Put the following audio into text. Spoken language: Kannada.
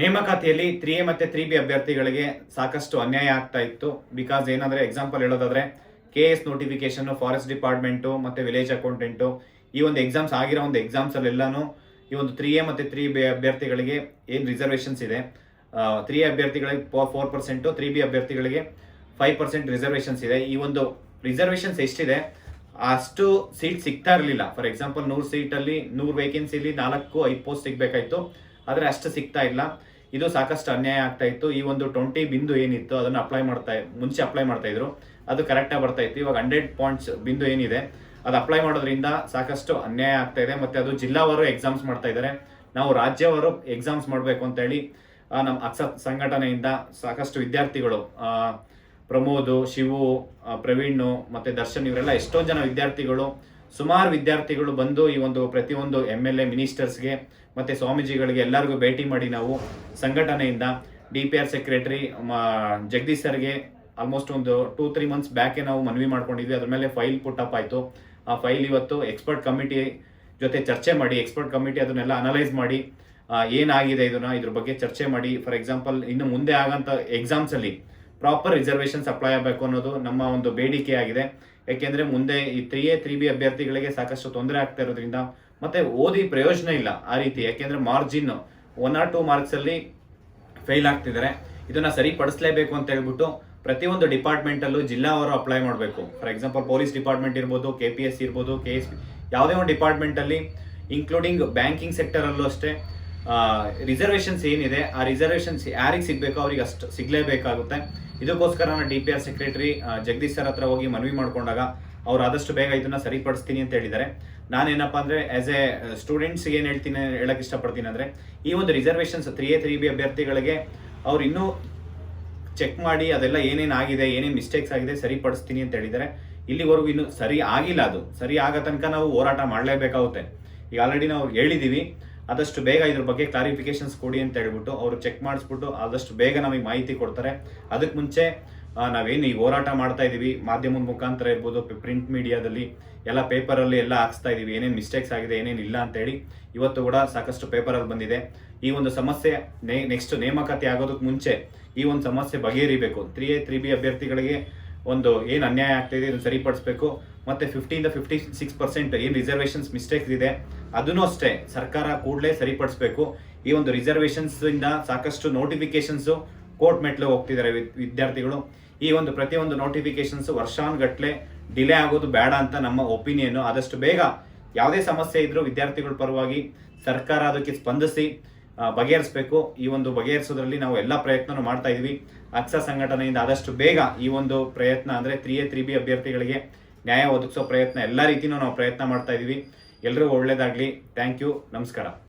ನೇಮಕಾತಿಯಲ್ಲಿ ತ್ರೀ ಎ ಮತ್ತೆ ತ್ರೀ ಬಿ ಅಭ್ಯರ್ಥಿಗಳಿಗೆ ಸಾಕಷ್ಟು ಅನ್ಯಾಯ ಆಗ್ತಾ ಇತ್ತು. ಬಿಕಾಸ್ ಏನಂದರೆ ಎಕ್ಸಾಂಪಲ್ ಹೇಳೋದಾದ್ರೆ K S notification forest department ಮತ್ತೆ ವಿಲೇಜ್ ಅಕೌಂಟೆಂಟು ಈ ಒಂದು ಎಕ್ಸಾಮ್ಸ್ ಆಗಿರೋ ಒಂದು ಎಕ್ಸಾಮ್ಸಲ್ಲೆಲ್ಲನೂ ಈ ಒಂದು ತ್ರೀ ಎ ಮತ್ತೆ ತ್ರೀ ಬಿ ಅಭ್ಯರ್ಥಿಗಳಿಗೆ ಏನು ರಿಸರ್ವೇಷನ್ಸ್ ಇದೆ? ತ್ರೀ ಅಭ್ಯರ್ಥಿಗಳಿಗೆ ಫೋರ್ ಪರ್ಸೆಂಟು ತ್ರೀ ಬಿ ಅಭ್ಯರ್ಥಿಗಳಿಗೆ ಫೈವ್ ಪರ್ಸೆಂಟ್ ರಿಸರ್ವೇಷನ್ಸ್ ಇದೆ. ಈ ಒಂದು ರಿಸರ್ವೇಷನ್ಸ್ ಎಷ್ಟಿದೆ? ಅಷ್ಟು ಸೀಟ್ ಸಿಗ್ತಾ ಇರಲಿಲ್ಲ. ಫಾರ್ ಎಕ್ಸಾಂಪಲ್ ನೂರು ಸೀಟಲ್ಲಿ ನೂರು ವೇಕೆನ್ಸಿಲಿ ನಾಲ್ಕು, ಐದು ಪೋಸ್ಟ್ ಸಿಗಬೇಕಾಯ್ತು. ಆದರೆ ಅಷ್ಟು ಸಿಗ್ತಾ ಇಲ್ಲ. ಇದು ಸಾಕಷ್ಟು ಅನ್ಯಾಯ ಆಗ್ತಾ ಇತ್ತು. ಈ ಒಂದು ಟ್ವೆಂಟಿ ಬಿಂದು ಏನಿತ್ತು, ಅದನ್ನು ಅಪ್ಲೈ ಮಾಡ್ತಾ ಮುಂಚೆ ಅಪ್ಲೈ ಮಾಡ್ತಾ ಇದ್ರು. ಅದು ಕರೆಕ್ಟಾಗಿ ಬರ್ತಾ ಇತ್ತು. ಇವಾಗ ಹಂಡ್ರೆಡ್ ಪಾಯಿಂಟ್ಸ್ ಬಿಂದು ಏನಿದೆ, ಅದು ಅಪ್ಲೈ ಮಾಡೋದ್ರಿಂದ ಸಾಕಷ್ಟು ಅನ್ಯಾಯ ಆಗ್ತಾ ಇದೆ. ಮತ್ತೆ ಅದು ಜಿಲ್ಲಾವಾರು ಎಕ್ಸಾಮ್ಸ್ ಮಾಡ್ತಾ ಇದ್ದಾರೆ ನಾವು ರಾಜ್ಯವಾರು ಎಕ್ಸಾಮ್ಸ್ ಮಾಡಬೇಕು ಅಂತ ಹೇಳಿ ನಮ್ಮ ಅಕ್ಸ ಸಂಘಟನೆಯಿಂದ ಸಾಕಷ್ಟು ವಿದ್ಯಾರ್ಥಿಗಳು ಪ್ರಮೋದ್, ಶಿವು ಪ್ರವೀಣ್, ಮತ್ತೆ ದರ್ಶನ್, ಇವರೆಲ್ಲ ಎಷ್ಟೊಂದು ಜನ ವಿದ್ಯಾರ್ಥಿಗಳು ಸುಮಾರು ವಿದ್ಯಾರ್ಥಿಗಳು ಬಂದು ಈ ಒಂದು ಪ್ರತಿಯೊಂದು ಎಂ ಎಲ್ ಎ ಮಿನಿಸ್ಟರ್ಸ್ಗೆ ಮತ್ತೆ ಸ್ವಾಮೀಜಿಗಳಿಗೆ ಎಲ್ಲರಿಗೂ ಭೇಟಿ ಮಾಡಿ ನಾವು ಸಂಘಟನೆಯಿಂದ D P R secretary Jagadish ಸರ್ಗೆ ಆಲ್ಮೋಸ್ಟ್ ಒಂದು ಟೂ ತ್ರೀ ಮಂತ್ಸ್ ಬ್ಯಾಕೆ ನಾವು ಮನವಿ ಮಾಡ್ಕೊಂಡಿದ್ವಿ. ಅದ್ರ ಮೇಲೆ ಫೈಲ್ ಪುಟ್ ಅಪ್ ಆಯಿತು. ಆ ಫೈಲ್ ಇವತ್ತು ಎಕ್ಸ್ಪರ್ಟ್ ಕಮಿಟಿ ಜೊತೆ ಚರ್ಚೆ ಮಾಡಿ ಎಕ್ಸ್ಪರ್ಟ್ ಕಮಿಟಿ ಅದನ್ನೆಲ್ಲ ಅನಲೈಸ್ ಮಾಡಿ ಏನಾಗಿದೆ ಇದನ್ನ ಇದ್ರ ಬಗ್ಗೆ ಚರ್ಚೆ ಮಾಡಿ. ಫಾರ್ ಎಕ್ಸಾಂಪಲ್ ಇನ್ನು ಮುಂದೆ ಆಗಂತ ಎಕ್ಸಾಮ್ಸ್ ಅಲ್ಲಿ ಪ್ರಾಪರ್ ರಿಸರ್ವೇಷನ್ಸ್ ಅಪ್ಲೈ ಆಗಬೇಕು ಅನ್ನೋದು ನಮ್ಮ ಒಂದು ಬೇಡಿಕೆ ಆಗಿದೆ. ಯಾಕೆಂದ್ರೆ ಮುಂದೆ ಈ ತ್ರೀ ಎ ತ್ರೀ ಬಿ ಅಭ್ಯರ್ಥಿಗಳಿಗೆ ಸಾಕಷ್ಟು ತೊಂದರೆ ಆಗ್ತಾ ಇರೋದ್ರಿಂದ ಮತ್ತೆ ಓದಿ ಪ್ರಯೋಜನ ಇಲ್ಲ ಆ ರೀತಿ. ಯಾಕೆಂದ್ರೆ margin one or two marks ಅಲ್ಲಿ ಫೇಲ್ ಆಗ್ತಿದ್ದಾರೆ. ಇದನ್ನ ಸರಿಪಡಿಸಲೇಬೇಕು ಅಂತ ಹೇಳ್ಬಿಟ್ಟು ಪ್ರತಿಯೊಂದು ಡಿಪಾರ್ಟ್ಮೆಂಟ್ ಅಲ್ಲೂ ಜಿಲ್ಲಾವರು ಅಪ್ಲೈ ಮಾಡಬೇಕು. ಫಾರ್ ಎಕ್ಸಾಂಪಲ್ ಪೊಲೀಸ್ ಡಿಪಾರ್ಟ್ಮೆಂಟ್ ಇರ್ಬೋದು ಕೆ ಪಿ ಎಸ್ ಇರ್ಬೋದು ಕೆ ಎಸ್ ಯಾವುದೇ ಒಂದು ಡಿಪಾರ್ಟ್ಮೆಂಟ್ ಅಲ್ಲಿ ಇನ್ಕ್ಲೂಡಿಂಗ್ ಬ್ಯಾಂಕಿಂಗ್ ಸೆಕ್ಟರ್ ಅಲ್ಲೂ ಅಷ್ಟೇ ರಿಸರ್ವೇಷನ್ಸ್ ಏನಿದೆ, ಆ ರಿಸರ್ವೇಷನ್ಸ್ ಯಾರಿಗೆ ಸಿಗಬೇಕೋ ಅವ್ರಿಗೆ ಅಷ್ಟು ಸಿಗ್ಲೇಬೇಕಾಗುತ್ತೆ. ಇದಕ್ಕೋಸ್ಕರ ನಾನು D P R secretary Jagadish sir ಹತ್ರ ಹೋಗಿ ಮನವಿ ಮಾಡಿಕೊಂಡಾಗ ಅವ್ರು ಆದಷ್ಟು ಬೇಗ ಇದನ್ನ ಸರಿಪಡಿಸ್ತೀನಿ ಅಂತ ಹೇಳಿದ್ದಾರೆ. ನಾನೇನಪ್ಪ ಅಂದ್ರೆ ಆಸ್ ಎ ಸ್ಟೂಡೆಂಟ್ಸ್ ಏನು ಹೇಳ್ತೀನಿ, ಹೇಳಕ್ ಇಷ್ಟಪಡ್ತೀನಿ ಅಂದ್ರೆ, ಈ ಒಂದು reservations three A three B ಅಭ್ಯರ್ಥಿಗಳಿಗೆ ಅವ್ರು ಇನ್ನೂ ಚೆಕ್ ಮಾಡಿ ಅದೆಲ್ಲ ಏನೇನು ಆಗಿದೆ, ಏನೇನು ಮಿಸ್ಟೇಕ್ಸ್ ಆಗಿದೆ ಸರಿಪಡಿಸ್ತೀನಿ ಅಂತ ಹೇಳಿದ್ದಾರೆ. ಇಲ್ಲಿವರೆಗೂ ಇನ್ನು ಸರಿ ಆಗಿಲ್ಲ ಅದು. ಸರಿ ಆಗೋ ತನಕ ನಾವು ಹೋರಾಟ ಮಾಡಲೇಬೇಕಾಗುತ್ತೆ. ಈಗ ಆಲ್ರೆಡಿ ನಾವು ಹೇಳಿದೀವಿ. ಆದಷ್ಟು ಬೇಗ ಇದ್ರ ಬಗ್ಗೆ ಕ್ಲಾರಿಫಿಕೇಶನ್ಸ್ ಕೊಡಿ ಅಂತ ಹೇಳ್ಬಿಟ್ಟು ಅವರು ಚೆಕ್ ಮಾಡಿಸ್ಬಿಟ್ಟು ಆದಷ್ಟು ಬೇಗ ನಮಗೆ ಮಾಹಿತಿ ಕೊಡ್ತಾರೆ. ಅದಕ್ಕೆ ಮುಂಚೆ ನಾವೇನು ಈ ಹೋರಾಟ ಮಾಡ್ತಾ ಇದೀವಿ, ಮಾಧ್ಯಮದ ಮುಖಾಂತರ ಇರ್ಬೋದು ಪ್ರಿಂಟ್ ಮೀಡಿಯಾದಲ್ಲಿ ಎಲ್ಲ ಪೇಪರಲ್ಲಿ ಎಲ್ಲ ಹಾಕ್ಸ್ತಾ ಇದೀವಿ, ಏನೇನು ಮಿಸ್ಟೇಕ್ಸ್ ಆಗಿದೆ, ಏನೇನು ಇಲ್ಲ ಅಂತ ಹೇಳಿ ಇವತ್ತು ಕೂಡ ಸಾಕಷ್ಟು ಪೇಪರಲ್ಲಿ ಬಂದಿದೆ. ಈ ಒಂದು ಸಮಸ್ಯೆ ನೆಕ್ಸ್ಟ್ ನೇಮಕಾತಿ ಆಗೋದಕ್ಕೆ ಮುಂಚೆ ಈ ಒಂದು ಸಮಸ್ಯೆ ಬಗೆಹರಿಬೇಕು. ತ್ರೀ ಎ ತ್ರೀ ಬಿ ಅಭ್ಯರ್ಥಿಗಳಿಗೆ ಒಂದು ಏನು ಅನ್ಯಾಯ ಆಗ್ತಿದೆ ಇದನ್ನು ಸರಿಪಡಿಸಬೇಕು. ಮತ್ತೆ ಫಿಫ್ಟಿಯಿಂದ ಫಿಫ್ಟಿ ಸಿಕ್ಸ್ ಪರ್ಸೆಂಟ್ ಏನು ರಿಸರ್ವೇಷನ್ಸ್ ಮಿಸ್ಟೇಕ್ಸ್ ಇದೆ, ಅದನ್ನು ಅಷ್ಟೇ ಸರ್ಕಾರ ಕೂಡಲೇ ಸರಿಪಡಿಸಬೇಕು. ಈ ಒಂದು ರಿಸರ್ವೇಷನ್ಸ್ ಇಂದ ಸಾಕಷ್ಟು ನೋಟಿಫಿಕೇಶನ್ಸ್ ಕೋರ್ಟ್ ಮೆಟ್ಲು ಹೋಗ್ತಿದ್ದಾರೆ ವಿದ್- ವಿದ್ಯಾರ್ಥಿಗಳು. ಈ ಒಂದು ಪ್ರತಿಯೊಂದು ನೋಟಿಫಿಕೇಶನ್ಸ್ ವರ್ಷಾನುಗಟ್ಲೆ ಡಿಲೇ ಆಗೋದು ಬೇಡ ಅಂತ ನಮ್ಮ ಒಪಿನಿಯನ್ ಆದಷ್ಟು ಬೇಗ ಯಾವುದೇ ಸಮಸ್ಯೆ ಇದ್ದರೂ ವಿದ್ಯಾರ್ಥಿಗಳ ಪರವಾಗಿ ಸರ್ಕಾರ ಅದಕ್ಕೆ ಸ್ಪಂದಿಸಿ. ಬಗೆಹರಿಸಬೇಕು. ಈ ಒಂದು ಬಗೆಹರಿಸೋದ್ರಲ್ಲಿ ನಾವು ಎಲ್ಲ ಪ್ರಯತ್ನನೂ ಮಾಡ್ತಾ ಇದ್ವಿ. ಅಕ್ಸ ಸಂಘಟನೆಯಿಂದ ಆದಷ್ಟು ಬೇಗ ಈ ಒಂದು ಪ್ರಯತ್ನ ಅಂದ್ರೆ ತ್ರೀ ಎ, ತ್ರೀ ಬಿ ಅಭ್ಯರ್ಥಿಗಳಿಗೆ ನ್ಯಾಯ ಒದಗಿಸೋ ಪ್ರಯತ್ನ ಎಲ್ಲ ರೀತಿಯೂ ನಾವು ಪ್ರಯತ್ನ ಮಾಡ್ತಾ ಇದ್ದೀವಿ ಎಲ್ರಿಗೂ ಒಳ್ಳೇದಾಗ್ಲಿ. Thank you. ನಮಸ್ಕಾರ.